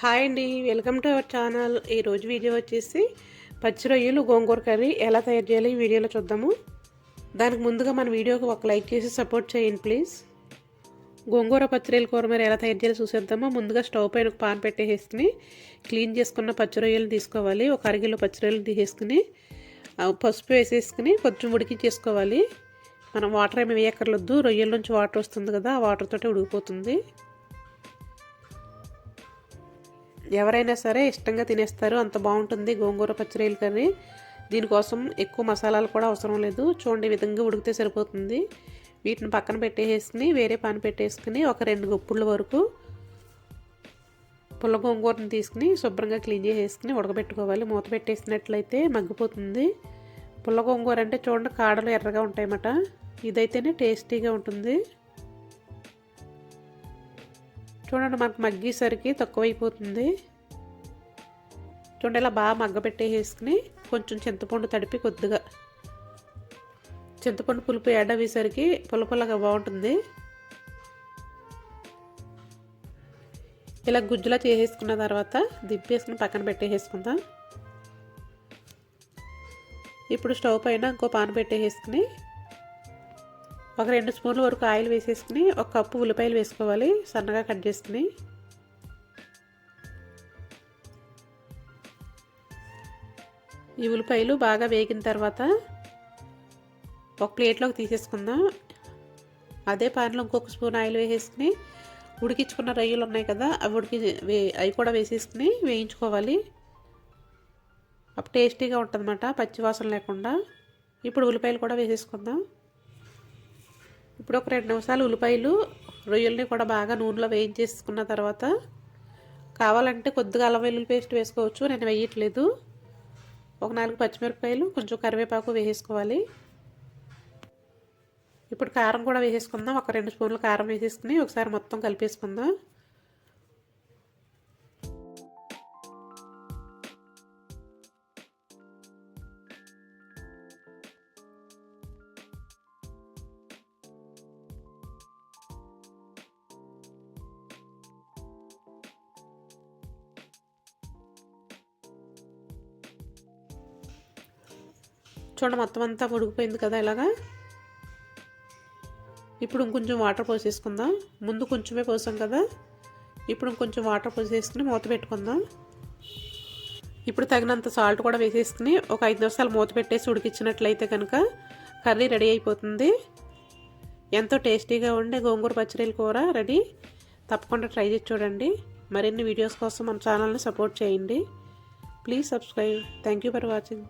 Hi అండి welcome to our channel. ఈరోజు video వచ్చేసి పచ్చి రొయ్యలు గోంగూర కర్రీ ఎలా తయారు చేయాలో ఈ వీడియోలో చూద్దాము. దానికి ముందుగా మన వీడియోకి ఒక లైక్ చేసి సపోర్ట్ చేయండి ప్లీజ్. గోంగూర పచ్చి రొయ్యలు కూర మరి ఎలా తయారు చేయాలో చూసేద్దామో. ముందుగా స్టవ్ పైన ఒక పాన్ పెట్టేసుకుని క్లీన్ చేసుకున్న పచ్చి రొయ్యలు తీసుకోవాలి. ఒక అరగిలో పచ్చి రొయ్యలు తీసేసుకుని పసుపు వేసేసుకుని కొంచెం ఉడికించేసుకోవాలి మనం వాటర్ ఏమి వేయక్కర్లొద్దు. రొయ్యల నుంచి వాటర్ వస్తుంది కదా ఆ వాటర్ తోటి ఉడికిపోతుంది. ఎవరైనా సరే ఇష్టంగా తినేస్తారు. అంత బాగుంటుంది గోంగూర పచ్చిరేలు కర్రీ దీనికోసం ఎక్కువ మసాలాలు కూడా అవసరం లేదు. చూడండి విధంగా ఉడికితే సరిపోతుంది. వీటిని పక్కన పెట్టేసుకుని వేరే పాన్ పెట్టేసుకుని ఒక రెండు గుప్పుల వరకు పుల్ల గోంగూరని తీసుకుని శుభ్రంగా క్లీన్ చేసేసుకుని ఉడకబెట్టుకోవాలి. మూత పెట్టేసినట్లయితే మగ్గిపోతుంది. పుల్ల గోంగూర అంటే చూడండి కాడలు ఎర్రగా ఉంటాయన్నమాట. ఇదైతేనే టేస్టీగా ఉంటుంది. చూడండి మనకు మగ్గేసరికి తక్కువైపోతుంది. చూడండి ఇలా బాగా మగ్గబెట్టేసుకుని కొంచెం చింతపండు తడిపి కొద్దిగా చింతపండు పులుపు యాడ్ అయ్యేసరికి పుల్ల బాగుంటుంది. ఇలా గుజ్జులా చేసేసుకున్న తర్వాత దిప్పేసుకుని పక్కన పెట్టేసుకుందాం ఇప్పుడు స్టవ్ పైన ఇంకో పాన్ పెట్టేసుకుని ఒక రెండు స్పూన్ల వరకు ఆయిల్ వేసేసుకుని ఒక కప్పు ఉల్లిపాయలు వేసుకోవాలి. సన్నగా కట్ చేసుకుని. ఈ ఉల్లిపాయలు బాగా వేగిన తర్వాత ఒక ప్లేట్లోకి తీసేసుకుందాం. అదే పాన్లో ఇంకొక స్పూన్ ఆయిల్ వేసేసుకుని ఉడికించుకున్న రొయ్యలు ఉన్నాయి కదా అవి ఉడికి వే- అవి కూడా వేసేసుకుని వేయించుకోవాలి. అప్పుడు టేస్టీగా ఉంటుందన్నమాట పచ్చివాసన లేకుండా. ఇప్పుడు ఉల్లిపాయలు కూడా వేసేసుకుందాం. ఇప్పుడు ఒక రెండు నిమిషాలు ఉల్లిపాయలు రొయ్యల్ని కూడా బాగా నూనెలో వేయించేసుకున్న తర్వాత కావాలంటే కొద్దిగా అల్లం వెల్లుల్లి పేస్ట్ వేసుకోవచ్చు. నేను వేయట్లేదు. ఒక నాలుగు పచ్చిమిరపకాయలు కొంచెం కరివేపాకు వేసేసుకోవాలి. ఇప్పుడు కారం కూడా వేసేసుకుందాం. ఒక రెండు స్పూన్లు కారం వేసేసుకుని ఒకసారి మొత్తం కలిపేసుకుందాం. చూడండి మొత్తం అంతా ఉడికిపోయింది కదా ఇలాగా. ఇప్పుడు ఇంకొంచెం వాటర్ పోసేసుకుందాం. ముందు కొంచెమే పోసాం కదా. ఇప్పుడు ఇంకొంచెం వాటర్ పోసేసుకుని మూత పెట్టుకుందాం. ఇప్పుడు తగినంత సాల్ట్ కూడా వేసేసుకుని ఒక ఐదు నిమిషాలు మూత పెట్టేసి ఉడికించినట్లయితే కనుక కర్రీ రెడీ అయిపోతుంది. ఎంతో టేస్టీగా ఉండే గోంగూర పచ్చడిల కూర రెడీ. తప్పకుండా ట్రై చేసి చూడండి. మరిన్ని వీడియోస్ కోసం మన ఛానల్ని సపోర్ట్ చేయండి. Please subscribe. Thank you for watching.